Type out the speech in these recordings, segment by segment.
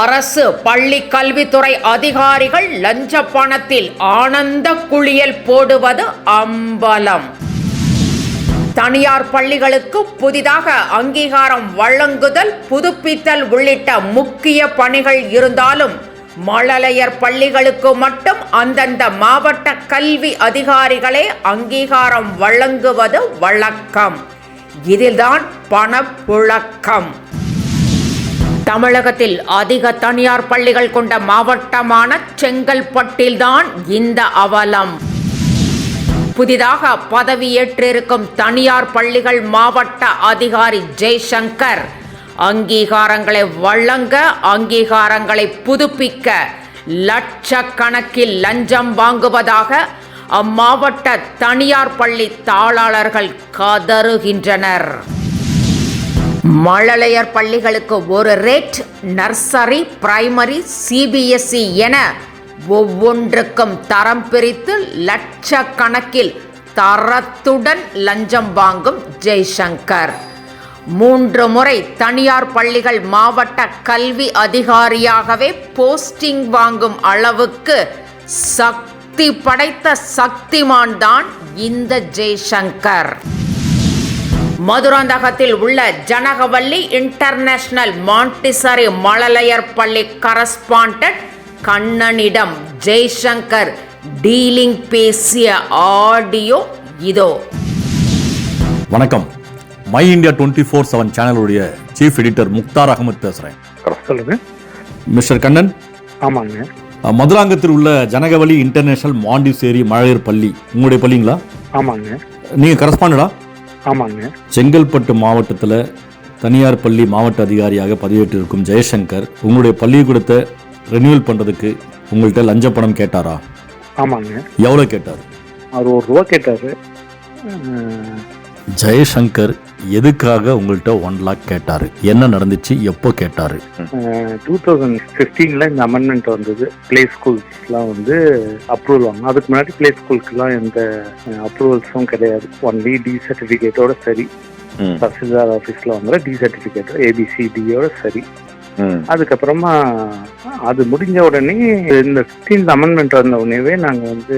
அரசு பள்ளி கல்வித்துறை அதிகாரிகள் லஞ்ச பணத்தில் ஆனந்த குளியல் போடுவது அம்பலம். தனியார் பள்ளிகளுக்கு புதிதாக அங்கீகாரம் வழங்குதல் புதுப்பித்தல் உள்ளிட்ட முக்கிய பணிகள் இருந்தாலும் மழலையர் பள்ளிகளுக்கு மட்டும் அந்தந்த மாவட்ட கல்வி அதிகாரிகளே அங்கீகாரம் வழங்குவது வழக்கம். இதில்தான் பணப்புழக்கம். தமிழகத்தில் அதிக தனியார் பள்ளிகள் கொண்ட மாவட்டமான செங்கல்பட்டில்தான் இந்த அவலம். புதிதாக பதவியேற்றிருக்கும் தனியார் பள்ளிகள் மாவட்ட அதிகாரி ஜெய்சங்கர் அங்கீகாரங்களை வழங்க அங்கீகாரங்களை புதுப்பிக்க லட்சக்கணக்கில் லஞ்சம் வாங்குவதாக அம்மாவட்ட தனியார் பள்ளி தாளாளர்கள் கதறுகின்றனர். மழலையர் பள்ளிகளுக்கு ஒரு ரேட் நர்சரி பிரைமரி சிபிஎஸ்இ என ஒவ்வொன்றுக்கும் தரம் பிரித்து லட்சக்கணக்கில் தரத்துடன் லஞ்சம் வாங்கும் ஜெய்சங்கர். மூன்று முறை தனியார் பள்ளிகள் மாவட்ட கல்வி அதிகாரியாகவே போஸ்டிங் வாங்கும் அளவுக்கு சக்தி படைத்த சக்திமான் தான் இந்த ஜெய்சங்கர். மதுராந்தகத்தில் உள்ள ஜனகவல்லி இன்டர்நேஷனல் மாண்டிசரி மழலையர் பள்ளி கரஸ்பாண்டன்ட் கண்ணனிடம் ஜெய்சங்கர் டீலிங் பேசிய ஆடியோ இதோ. வணக்கம். My India twenty four seven சேனலுடைய சீஃப் எடிட்டர் முக்தார் அகமது பேசுகிறேன் சொல்லுங்க. மிஸ்டர் கண்ணன் ஆமாங்க. மதுராங்கத்தில் உள்ள ஜனகவலி இன்டர்நேஷனல் மாண்டிசேரி மழலையர் பள்ளி உங்களுடைய பள்ளிங்களா? ஆமாங்க. நீங்கள் கரஸ்பாண்டடா? ஆமாங்க. செங்கல்பட்டு மாவட்டத்தில் தனியார் பள்ளி மாவட்ட அதிகாரியாக பதவியேற்றிருக்கும் ஜெயசங்கர் உங்களுடைய பள்ளிக்கூடத்தை ரெனியூவல் பண்ணுறதுக்கு உங்கள்கிட்ட லஞ்ச பணம் கேட்டாரா? ஆமாங்க. எவ்வளோ கேட்டார்? அவர் ஒரு ரூபா கேட்டாரு. ஜெயசங்கர் எதுக்காக உங்கள்கிட்ட ஒன் லேக் கேட்டார்? என்ன நடந்துச்சு? எப்போ கேட்டார்? அஹ், 2015 இந்த அமெண்ட்மெண்ட் வந்தது. பிளே ஸ்கூல்ஸ்லாம் வந்து அப்ரூவல் வாங்கணும். அதுக்கு முன்னாடி பிளே ஸ்கூலுக்குலாம் எந்த அப்ரூவல்ஸும் கிடையாது. ஒன்லி டி சர்டிஃபிகேட்டோட சரி. தஹசில்தார் ஆஃபீஸில் வாங்குற டி சர்டிஃபிகேட் ஏபிசிடியோட சரி. அதுக்கப்புறமா அது முடிஞ்ச உடனே இந்த 15th அமெண்ட்மெண்ட் வந்த உடனேவே நாங்கள் வந்து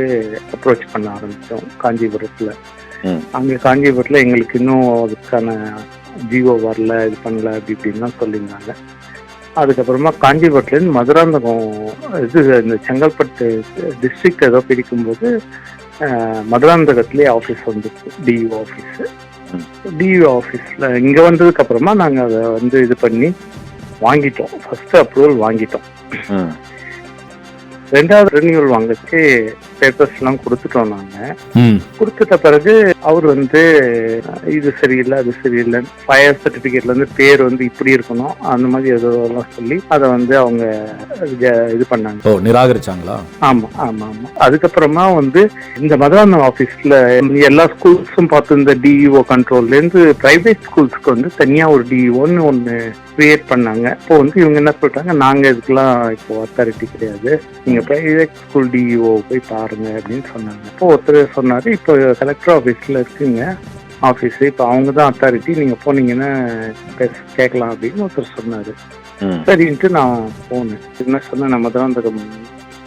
அப்ரோச் பண்ண ஆரம்பித்தோம் காஞ்சிபுரத்தில். அங்கே காஞ்சிபுரத்தில் எங்களுக்கு இன்னும் அதுக்கான ஜிஓ வரல இது பண்ணல அப்படி இப்படின்லாம் சொல்லியிருந்தாங்க. அதுக்கப்புறமா காஞ்சிபுரத்துலேருந்து மதுராந்தகம் இது இந்த செங்கல்பட்டு டிஸ்ட்ரிக்ட் ஏதோ பிரிக்கும்போது அஹ், மதுராந்தகத்திலே ஆஃபீஸ் வந்துச்சு டிஇஓ ஆஃபீஸு டிஇஓ ஆஃபீஸில் இங்கே வந்ததுக்கு அப்புறமா நாங்கள் அதை வந்து இது பண்ணி வாங்கிட்டோம். ஃபர்ஸ்ட் அப்ரூவல் வாங்கிட்டோம். ரெண்டாவது ரெனியூவல் வாங்கச்சு பேப்பர்ஸ்லாம் கொடுத்துட்டோம் நாங்கள் ம். கொடுத்துட்ட பிறகு அவர் வந்து இது சரியில்லை அது சரியில்லை ஃபயர் சர்டிஃபிகேட்ல இருந்து பேர் வந்து இப்படி இருக்கணும் அந்த மாதிரி ஏதோ எல்லாம் சொல்லி அதை வந்து அவங்க இது- பண்ணாங்க. ஓ நிராகரிச்சாங்களா? ஆமா ஆமா ஆமா. அதுக்கப்புறமா வந்து இந்த மதுராந்தகம் ஆபீஸ்ல எல்லா ஸ்கூல்ஸும் பார்த்து இந்த டிஇஓ கண்ட்ரோல்ல இருந்து பிரைவேட் ஸ்கூல்ஸ்க்கு வந்து தனியா ஒரு டிஇஓன்னு ஒன்னு கிரியேட் பண்ணாங்க. இப்போ வந்து இவங்க என்ன சொல்றாங்க நாங்க இதுக்கெல்லாம் இப்போ அத்தாரிட்டி கிடையாது. நீங்க பிரைவேட் ஸ்கூல் டிஇஓ போய் பாருங்க அப்படின்னு சொன்னாங்க. இப்போ ஒருத்தர் சொன்னாரு இப்போ கலெக்டர் ஆபீஸ்ல இருக்குங்க. ஆஃபீஸ் இப்போ அவங்க தான் அத்தாரிட்டி நீங்க போனீங்கன்னா பேச- கேட்கலாம் அப்படின்னு ஒருத்தர் சொன்னாரு. சரின்ட்டு நான் போனேன். என்ன சொன்னேன் நான் மதுராந்தகம்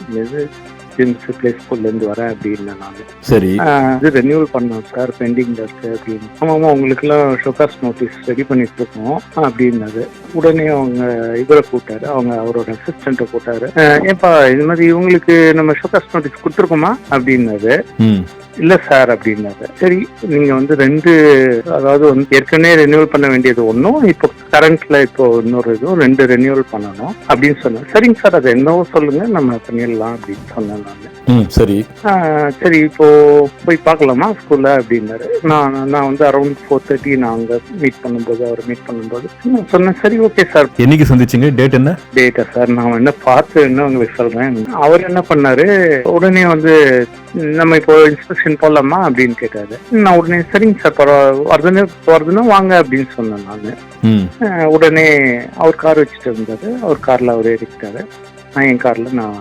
இது. ஜிம்ஸ் பிளே ஸ்கூல்ல இருந்து வரேன் அப்படின்னு நான். சரி. இது ரெனியூவல் பண்ணோம் சார் பெண்டிங்ல இருக்கு அப்படின்னு. ஆமாம் உங்களுக்குலாம் ஷோகாஸ் நோட்டீஸ் ரெடி பண்ணிட்டு இருக்கோம் அப்படின்னாரு. உடனே அவங்க இவரை கூட்டாரு அவங்க அவரோட அசிஸ்டண்ட்டை கூட்டாரு ஏப்பா இது மாதிரி இவங்களுக்கு நம்ம ஷோகாஸ் நோட்டீஸ் கொடுத்துருக்கோமா அப்படின்னாரு. ம். இல்ல சார் அப்படின்னாங்க சரி நீங்க வந்து ரெண்டு அதாவது வந்து ஏற்கனவே ரெனியூவல் பண்ண வேண்டியது ஒன்றும் இப்போ கரண்ட்ல இப்போ இன்னொரு இதுவும் ரெண்டு ரெனியூவல் பண்ணணும் அப்படின்னு சொன்னேன் சரிங்க சார் அது என்னவோ சொல்லுங்க நம்ம பண்ணிடலாம் அப்படின்னு சொன்னேன் நான். சரி. சரி இப்போ போய் பார்க்கலாமா ஸ்கூல்ல அப்படின்னாரு. நான் நான் வந்து அரௌண்ட் ஃபோர் தேர்ட்டி நான் அங்க மீட் பண்ணும்போது அவர் மீட் பண்ணும்போது நான் சொன்னேன். சரி ஓகே சார் என்னைக்கு சந்திச்சீங்க? டேட் என்ன? டேட்டா சார் நான் என்ன பார்த்து என்ன உங்களுக்கு சொல்றேன். அவர் என்ன பண்ணாரு? உடனே வந்து நம்ம இப்போ இன்ஸ்பெக்ஷன் போடலாமா அப்படின்னு கேட்டாரு. நான் உடனே சரிங்க சார் பரவாயில்ல வருதுன்னு வருதுன்னா வாங்க அப்படின்னு சொன்னேன் நான். உடனே அவர் கார் வச்சுட்டு இருந்தாரு அவர் கார்ல அவர் ஏறிக்கிட்டாரு. நான் என் கார்ல நான்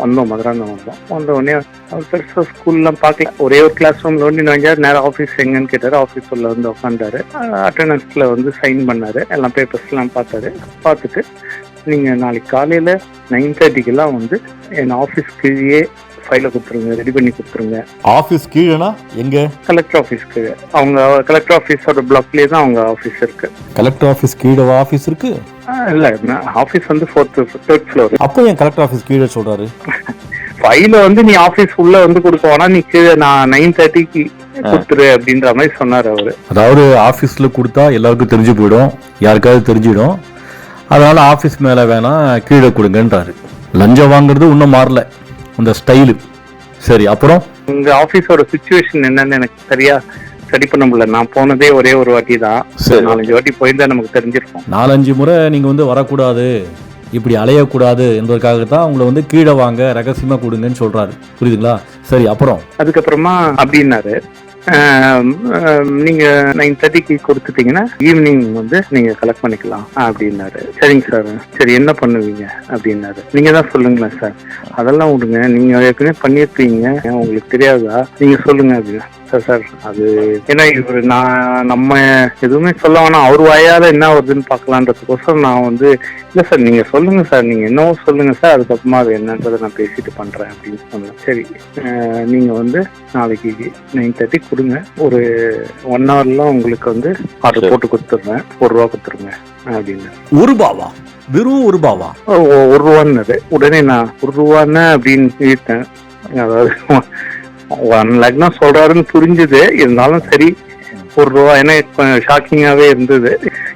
வந்தோம் மதுராந்தகம் வந்தோம். வந்த உடனே அவர் பெருசாக ஸ்கூல்லாம் பார்க்கல. ஒரே ஒரு கிளாஸ் ரூம்ல வந்து நுழைஞ்சார் நேரம் ஆஃபீஸ் எங்கன்னு கேட்டார். ஆஃபீஸ் உள்ள வந்து உட்காந்தாரு அட்டண்டன்ஸ்ல வந்து சைன் பண்ணாரு. எல்லாம் பேப்பர்ஸ்லாம் பார்த்தாரு. பார்த்துட்டு நீங்கள் நாளைக்கு காலையில் நைன் தேர்ட்டிக்கெல்லாம் வந்து என் ஆஃபீஸ் கீழே ஃபைலை கொடுத்துருங்க ரெடி பண்ணி கொடுத்துருங்க. ஆஃபீஸ் கீழேனா எங்க? கலெக்டர் ஆஃபீஸ்க்கு அவங்க கலெக்டர் ஆஃபீஸோட பிளாக்லேயே தான் அவங்க ஆஃபீஸ் இருக்கு. கலெக்டர் ஆஃபீஸ் கீழே ஆஃபீஸ் இருக்கு? இல்லை ஆஃபீஸ் வந்து ஃபோர்த் தேர்ட் ஃப்ளோர் அப்போ என் கலெக்டர் ஆஃபீஸ் கீழே சொல்றாரு. ஃபைல வந்து நீ ஆஃபீஸ் உள்ள வந்து கொடுக்க வேணா நீ கீழே நான் நைன் தேர்ட்டிக்கு கொடுத்துரு அப்படின்ற மாதிரி சொன்னார் அவரு. அதாவது ஆஃபீஸில் கொடுத்தா எல்லாருக்கும் தெரிஞ்சு போயிடும் யாருக்காவது தெரிஞ்சிடும். அதனால ஆஃபீஸ் மேலே வேணா கீழே கொடுங்கன்றாரு. லஞ்சம் வாங்குறது இன்னும் மாறல. அந்த ஸ்டைலு சரி அப்புறம்? உங்க ஆஃபீஸோட சுச்சுவேஷன் என்னன்னு எனக்கு சரியா சரி பண்ண முடியல. நான் போனதே ஒரே ஒரு வாட்டி தான் சரி. நாலஞ்சு வாட்டி போயிருந்தா நமக்கு தெரிஞ்சிருக்கும். நாலஞ்சு முறை நீங்கள் வந்து வரக்கூடாது. இப்படி அலையக்கூடாது என்பதற்காக தான் உங்களை வந்து கீழே வாங்க ரகசியமாக கொடுங்கன்னு சொல்கிறாரு புரியுதுங்களா? சரி அப்புறம்? அதுக்கப்புறமா அப்படின்னாரு. நீங்க நைன் தேர்ட்டிக்கு கொடுத்துட்டீங்கன்னா ஈவினிங் வந்து நீங்க கலெக்ட் பண்ணிக்கலாம் அப்படின்னாரு. சரிங்க சார் சரி என்ன பண்ணுவீங்க அப்படின்னாரு. நீங்க தான் சொல்லுங்களேன் சார் அதெல்லாம் விடுங்க. நீங்க ஏற்கனவே பண்ணியிருப்பீங்க உங்களுக்கு தெரியாதா? நீங்க சொல்லுங்க அப்படின்னு சார் சார் அது ஏன்னா இவர் நான் நம்ம எதுவுமே சொல்ல வேணாம். அவர் வாயால என்ன வருதுன்னு பார்க்கலான்றதுக்கோசரம் நான் வந்து இல்லை சார் நீங்க சொல்லுங்க சார் நீங்க என்னவோ சொல்லுங்க சார் அதுக்கப்புறமா அது என்னன்றதை நான் பேசிட்டு பண்றேன் அப்படின்னு சொன்னேன் சரி நீங்க வந்து நாளைக்கு நைன் தேர்ட்டி கொடுங்க. ஒரு ஒன் ஹவர்ல உங்களுக்கு வந்து ஆர்டர் போட்டு கொடுத்துட்றேன். ஒரு ரூபா கொடுத்துருங்க அப்படின்னு. ஒரு ரூபாவா? வெறும் ஒரு ரூபாவா? ஒரு ரூபான்னாரு உடனே நான் ஒரு ரூபான்னு அப்படின்னு இழுத்தேன் அதாவது ஒன் லேக் தான் சொல்றாருன்னு புரிஞ்சுது. இருந்தாலும் சரி ஒரு ரூபா. ஏன்னா ஷாக்கிங்காவே இருந்தது.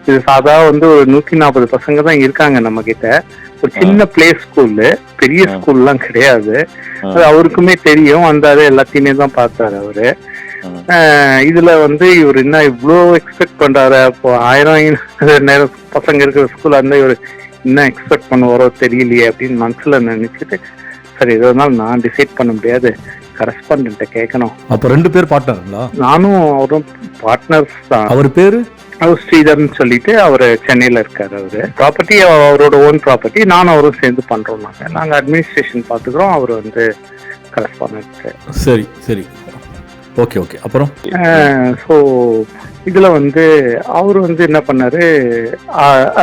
இது சாதா வந்து ஒரு நூத்தி நாற்பது பசங்க தான் இருக்காங்க நம்ம கிட்ட ஒரு சின்ன பிளே ஸ்கூல்லு பெரிய ஸ்கூல்லாம் கிடையாது. அது அவருக்குமே தெரியும். வந்தாரு எல்லாத்தையுமே தான் பார்த்தாரு அவரு. இதுல வந்து இவர் என்ன இவ்வளோ எக்ஸ்பெக்ட் பண்றாரு? அப்போ ஆயிரம் நேரம் பசங்க இருக்கிற ஸ்கூல்ல இருந்தா இவர் என்ன எக்ஸ்பெக்ட் பண்ணுவாரோ தெரியலையே அப்படின்னு மனசுல நினைச்சிட்டு சரி எது நான் டிசைட் பண்ண முடியாது. கரஸ்பாண்ட கேட்கணும். அப்போ ரெண்டு பேர் பார்ட்னருங்களா நானும் அவரும் பார்ட்னர்ஸ் தான். அவர் பேரு? அவர் ஸ்ரீதர்னு சொல்லிட்டு அவர் சென்னையில இருக்காரு அவரு. ப்ராப்பர்ட்டி அவரோட ஓன் ப்ராப்பர்ட்டி நானும் அவரும் சேர்ந்து பண்றோம் நாங்க. நாங்க அட்மினிஸ்ட்ரேஷன் பாத்துக்கிறோம் அவர் வந்து கரஸ்பாண்ட் சரி சரி. Okay okay. அப்புறம்? ஸோ இதுல வந்து அவர் வந்து என்ன பண்ணாரு?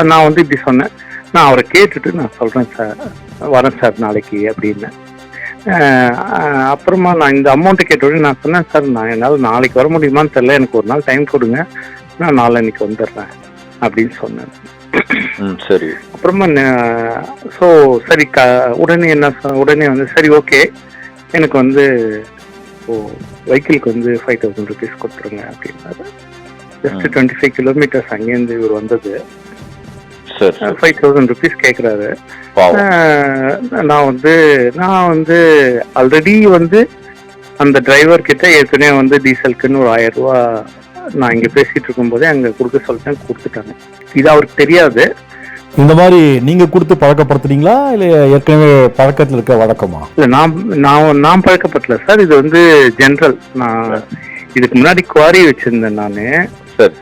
நான் வந்து இப்படி சொன்னேன். நான் அவரை கேட்டுட்டு நான் சொல்றேன் சார். வரேன் சார் நாளைக்கு அப்படின்னு. அப்புறமா நான் இந்த அமௌண்ட்டை கேட்டோடனே நான் சொன்னேன் சார் நான் என்னால் நாளைக்கு வர முடியுமான்னு தெரியல. எனக்கு ஒரு நாள் டைம் கொடுங்க. நான் நாளைக்கு வந்துடுறேன் அப்படின்னு சொன்னேன். சரி. அப்புறமா ஸோ சரி க உடனே என்ன உடனே வந்து சரி ஓகே எனக்கு வந்து ஓ வெஹிக்கிளுக்கு வந்து ஃபைவ் தௌசண்ட் ருபீஸ் கொடுத்துருங்க அப்படின்னாரு. ஜஸ்ட் டுவெண்ட்டி ஃபைவ் கிலோமீட்டர்ஸ் அங்கேருந்து இவர் வந்தது. ஃபைவ் தௌசண்ட் ருபீஸ் கேட்குறாரு நான் வந்து நான் வந்து ஆல்ரெடி வந்து அந்த டிரைவர் கிட்ட ஏற்கனவே வந்து டீசலுக்குன்னு ஒரு ஆயிரம் ரூபா நான் இங்கே பேசிட்டு இருக்கும்போதே அங்கே கொடுக்க சொல்லிட்டேன் கொடுத்துட்டாங்க. இது அவருக்கு தெரியாது. இந்த மாதிரி நீங்க கொடுத்து பழக்கப்படுத்துறீங்களா? இல்ல ஏற்கனவே பழக்கத்தில் இருக்க வழக்கமா? இல்ல நான் நான் நான் பழக்கப்பட்டல சார் இது வந்து ஜென்ரல் நான் இதுக்கு முன்னாடி குவாரி வச்சிருந்தேன் நான்.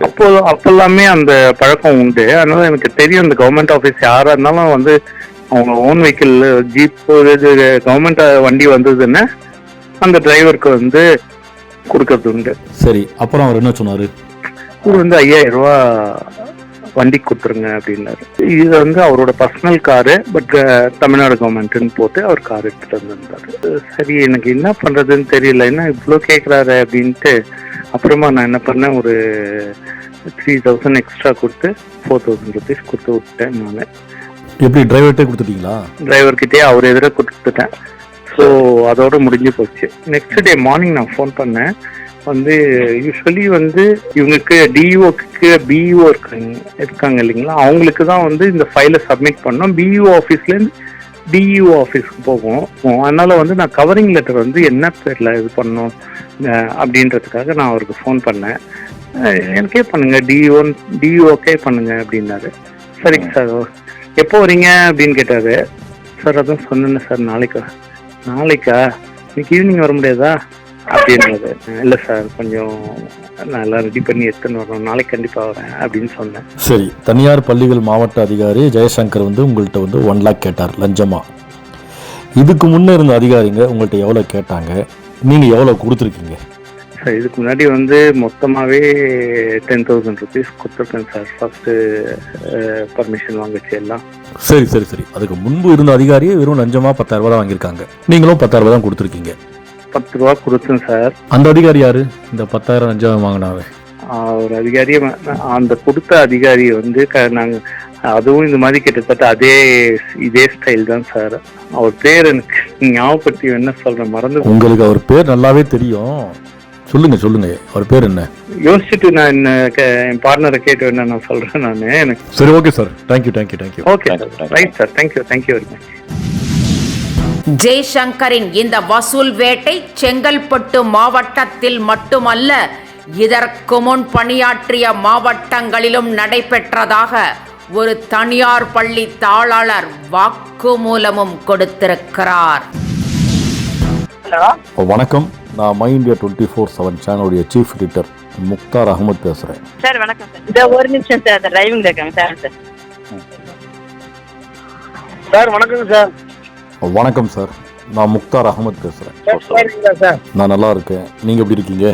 அப்போ அப்பெல்லாமே அந்த பழக்கம் உண்டு. அதனால எனக்கு தெரியும் இந்த கவர்மெண்ட் ஆஃபீஸ் யாரா இருந்தாலும் வந்து அவங்க ஓன் வெஹிக்கிள் ஜீப் கவர்மெண்ட் வண்டி வந்ததுன்னு அந்த டிரைவருக்கு வந்து கொடுக்கறது உண்டு. சரி அப்புறம் அவர் என்ன சொன்னாரு? இவர் வந்து ஐயாயிரம் ரூபா வண்டி கொடுத்துருங்க அப்படின்னாரு. இது வந்து அவரோட பர்சனல் காரு பட் தமிழ்நாடு கவர்மெண்ட்னு போட்டு அவர் கார் எடுத்துட்டு வந்திருந்தாரு. சரி எனக்கு என்ன பண்றதுன்னு தெரியல. என்ன இவ்வளோ கேட்குறாரு அப்படின்ட்டு அப்புறமா நான் என்ன பண்ணேன் ஒரு த்ரீ தௌசண்ட் எக்ஸ்ட்ரா கொடுத்து ஃபோர் தௌசண்ட் ருபீஸ் கொடுத்து விட்டேன் நான். எப்படி டிரைவர்கிட்டே கொடுத்துட்டீங்களா? டிரைவர்கிட்டயே அவர் எதிர கொடுத்துட்டேன். ஸோ அதோட முடிஞ்சு போச்சு. நெக்ஸ்ட் டே மார்னிங் நான் ஃபோன் பண்ணேன். வந்து யூஸ்வலி வந்து இவங்களுக்கு டிஇஓக்கு பிஇஓ இருக்காங்க இருக்காங்க இல்லைங்களா? அவங்களுக்கு தான் வந்து இந்த ஃபைலை சப்மிட் பண்ணோம். பிஇஓ ஆஃபீஸ்லேருந்து டிஇஓ ஆஃபீஸ்க்கு போகும் அதனால வந்து நான் கவரிங் லெட்டர் வந்து என்ன பேரில் இது பண்ணணும் அஹ் அப்படின்றதுக்காக நான் அவருக்கு ஃபோன் பண்ணேன். எனக்கே பண்ணுங்க டிஇஓ டிஇஓக்கே பண்ணுங்க அப்படின்னாரு. சரிங்க சார் எப்போ வரீங்க அப்படின்னு கேட்டாரு. சார் அதான் சொன்னேன் சார் நாளைக்கா. நாளைக்கா? இன்னைக்கு ஈவினிங் வர முடியாதா? அப்படின்னாரு இல்லை சார் கொஞ்சம் நான் எல்லாம் ரெடி பண்ணி எடுத்துன்னு வரணும். நாளைக்கு கண்டிப்பாக வரேன் அப்படின்னு சொன்னேன். சரி தனியார் பள்ளிகள் மாவட்ட அதிகாரி ஜெயசங்கர் வந்து உங்கள்கிட்ட வந்து ஒன் லேக் கேட்டார் லஞ்சமா? இதுக்கு முன்னே இருந்த அதிகாரிங்க உங்கள்கிட்ட எவ்வளோ கேட்டாங்க? நீங்கள் எவ்வளோ கொடுத்துருக்கீங்க? சார் இதுக்கு முன்னாடி வந்து மொத்தமாகவே டென் தௌசண்ட் ருபீஸ் கொடுத்துருக்கேன் சார். ஃபர்ஸ்ட்டு பர்மிஷன் வாங்கிச்சு எல்லாம். சரி சரி சரி. அதுக்கு முன்பு இருந்த அதிகாரியே வெறும் லஞ்சமா பத்தாயிரம் ரூபாய் தான் வாங்கியிருக்காங்க. நீங்களும் பத்தாயிரம் ரூபாய் தான் கொடுத்துருக்கீங்க. பத்து ரூபா கொடுத்தேன் சார். அந்த அதிகாரி யாரு? இந்த பத்தாயிரம் லஞ்சம் வாங்கினாவே ஒரு அதிகாரியை அந்த கொடுத்த அதிகாரி வந்து க நாங்கள் அதுவும் இந்த மாதிரி கிட்டத்தட்ட அதே இதே ஸ்டைல் தான் சார். அவர் பேர் எனக்கு ஞாபகப்படுத்தி என்ன சொல்கிறேன் மறந்து உங்களுக்கு அவர் பேர் நல்லாவே தெரியும். சொல்லுங்க சொல்லுங்க அவர் பேர் என்ன? யோசிச்சுட்டு நான் என்ன க- என் பார்ட்னரை கேட்டு என்ன நான் சொல்கிறேன் நான். எனக்கு சரி okay sir thank you thank you thank you okay. Right sir thank you thank you very much ஜெய்சங்கரின் இந்த வசூல் வேட்டை செங்கல்பட்டு மாவட்டத்தில் மட்டுமல்ல இதற்கு முன் பணியாற்றிய மாவட்டங்களிலும் நடைபெற்றதாக ஒரு தனியார் பள்ளி தாளாளர் வாக்குமூலமும் கொடுத்திருக்கிறார். வணக்கம். நான் my India twenty four seven சேனலுடைய சீஃப் எடிட்டர் முக்தார் அகமது பேசுகிறேன் சார் வணக்கம் சார். இந்த ஒரு நிமிஷம் சார் அந்த டிரைவிங்ல இருக்காங்க சார். சார் வணக்கங்க சார். வணக்கம் சார். நான் முக்தார் அகமது பேசுகிறேன் சார் சாரிங்களா சார். நான் நல்லா இருக்கேன். நீங்கள் எப்படி இருக்கீங்க?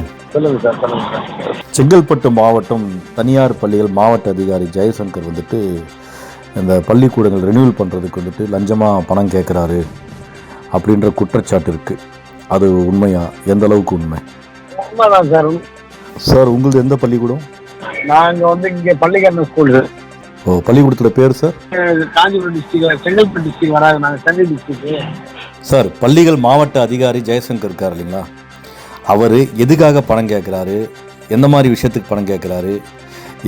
செங்கல்பட்டு மாவட்டம் தனியார் பள்ளிகள் மாவட்ட அதிகாரி ஜெயசங்கர் வந்துட்டு இந்த பள்ளிக்கூடங்கள் ரெனியூவல் பண்ணுறதுக்கு வந்துட்டு லஞ்சமாக பணம் கேட்குறாரு அப்படின்ற குற்றச்சாட்டு இருக்குது அது உண்மையா? எந்த அளவுக்கு உண்மை? உண்மைதான் சார். சார் உங்களது எந்த பள்ளிக்கூடம்? இங்க வந்து இங்க பள்ளிக்கரண ஸ்கூல் ஓ பள்ளிக்கூடத்தோட பேர் sir Kanchipuram district Chengalpattu district வராது. நாங்கள் சென்னை டிஸ்ட்ரிக்ட் சார் பள்ளிகள் மாவட்ட அதிகாரி ஜெயசங்கர் இருக்கார் இல்லைங்களா? அவர் எதுக்காக பணம் கேட்குறாரு எந்த மாதிரி விஷயத்துக்கு பணம் கேட்குறாரு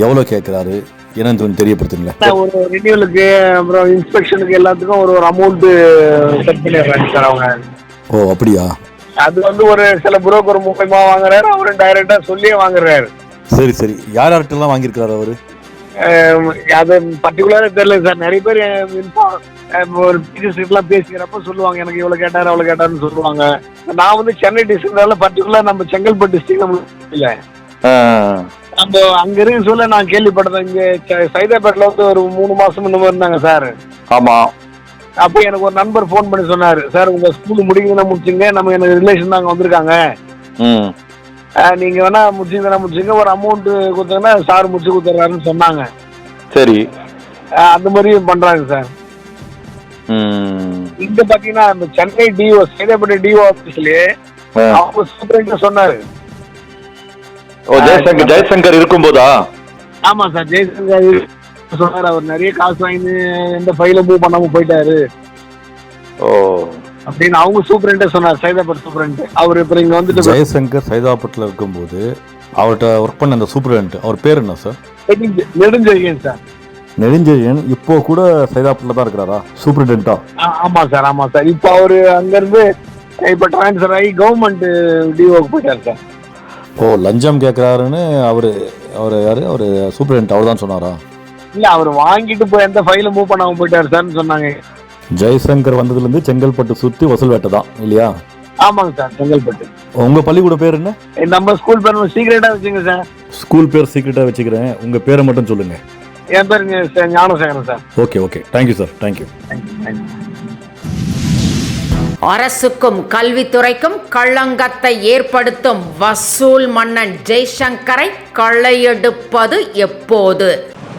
எவ்வளோ கேட்குறாரு என்னன்னு கொஞ்சம் தெரியப்படுத்துங்களேன் ஒரு ரினியூவலுக்கு அப்புறம் இன்ஸ்பெக்ஷனுக்கு எல்லாத்துக்கும் ஒரு ஒரு அமௌண்ட் செட் பண்ணிடுறாங்க சார் அவங்க. ஓ அப்படியா? அது வந்து ஒரு சில புரோக்கர் மூலயமா வாங்குறாரு. அவரும் டைரக்டா சொல்லியே வாங்குறாரு. சரி சரி. யார் யார்கிட்டலாம் வாங்கியிருக்கிறாரு அவர்? அது பர்டிகுலரா தெரியல சார். நிறைய பேர் ஒரு டீச்சர்ஸ் எல்லாம் பேசிக்கிறப்ப சொல்லுவாங்க எனக்கு இவ்வளவு கேட்டாரு அவ்வளவு கேட்டாருன்னு சொல்லுவாங்க. நான் வந்து சென்னை டிஸ்ட்ரிக்ட்னால பர்டிகுலர் நம்ம செங்கல்பட்டு டிஸ்ட்ரிக்ட் நம்மளுக்கு இல்ல நம்ம அங்க இருக்க சொல்ல நான் கேள்விப்பட்டேன் இங்க ச- சைதாப்பேட்ல வந்து ஒரு மூணு மாசம் இந்த மாதிரி இருந்தாங்க சார். ஆமா. அப்போ எனக்கு ஒரு நண்பர் ஃபோன் பண்ணி சொன்னாரு. சார் உங்க ஸ்கூல் முடிக்கிறதுனா முடிச்சுங்க. நம்ம எனக்கு ரிலேஷன் தாங்க வந்திருக்காங்க. நீங்க வேணா முடிச்சிங்கன்னா முடிச்சுங்க ஒரு அமௌண்ட் கொடுத்தீங்கன்னா சார் முடிச்சு கொடுத்துட்றாருன்னு சொன்னாங்க. சரி. அந்த மாதிரியும் பண்றாங்க சார். இங்க பாத்தீங்கன்னா இந்த சென்னை டிஓ சைதாப்பேட்டை டிஓ ஆபீஸ்லயே. அவங்க சூப்பரண்ட் சொன்னாரு. ஓ ஜெயசங்கர் ஜெயசங்கர் இருக்கும்போதா? ஆமா சார் ஜெயசங்கர் சொன்னாரு. அவர் நிறைய காசு வாங்கி எந்த ஃபைல மூவ் பண்ணாம போயிட்டாரு. ஓ. அப்படின்னு அவங்க சூப்பரண்டே சொன்னார் சைதாப்பேட் சூப்பரண்ட் அவர் இப்ப இங்க வந்துட்டு ஜெயசங்கர் சைதாப்பட்டில் இருக்கும்போது அவர்கிட்ட ஒர்க் பண்ண அந்த சூப்பரண்ட் அவர் பேர் என்ன சார் நெடுஞ்செ- நெடுஞ்செழியன் சார் நெடுஞ்செழியன் இப்போ கூட சைதாப்பட்டில் தான் இருக்கிறாரா? சூப்பரிண்டென்ட்டா ஆ- ஆமா சார் ஆமா சார் இப்போ அவரு அங்க இருந்து இப்ப டிரான்ஸ்ஃபர் ஆகி கவர்மெண்ட் டிஓக்கு போயிட்டாரு சார் ஓ லஞ்சம் கேட்குறாருன்னு அவர் அவர் யார்? அவர் சூப்பரிண்ட் அவர் தான் சொன்னாரா? இல்ல அவர் வாங்கிட்டு போய் எந்த ஃபைல மூவ் பண்ணாம போயிட்டாரு சார்னு சொன்னாங்க. ஜெயசங்கர் வந்ததுலேருந்து செங்கல்பட்டு சுற்றி வசூல் வேட்டை தான் இல்லையா? ஆமாங்க சார் செங்கல்பட்டு. உங்கள் பள்ளிக்கூட பேர் என்ன? நம்ம ஸ்கூல் பேர் சீக்கிரட்டா வச்சுங்க சார். ஸ்கூல் பேர் சீக்கிரட்டாக வச்சுக்கிறேன். உங்கள் பேரை மட்டும் சொல்லுங்கள் என் பேர் Gnanasekaran sir. Okay okay. Thank you sir thank you அரசுக்கும் கல்வித்துறைக்கும் களங்கத்தை ஏற்படுத்தும் வசூல் மன்னன் ஜெய்சங்கரை களையெடுப்பது எப்போது?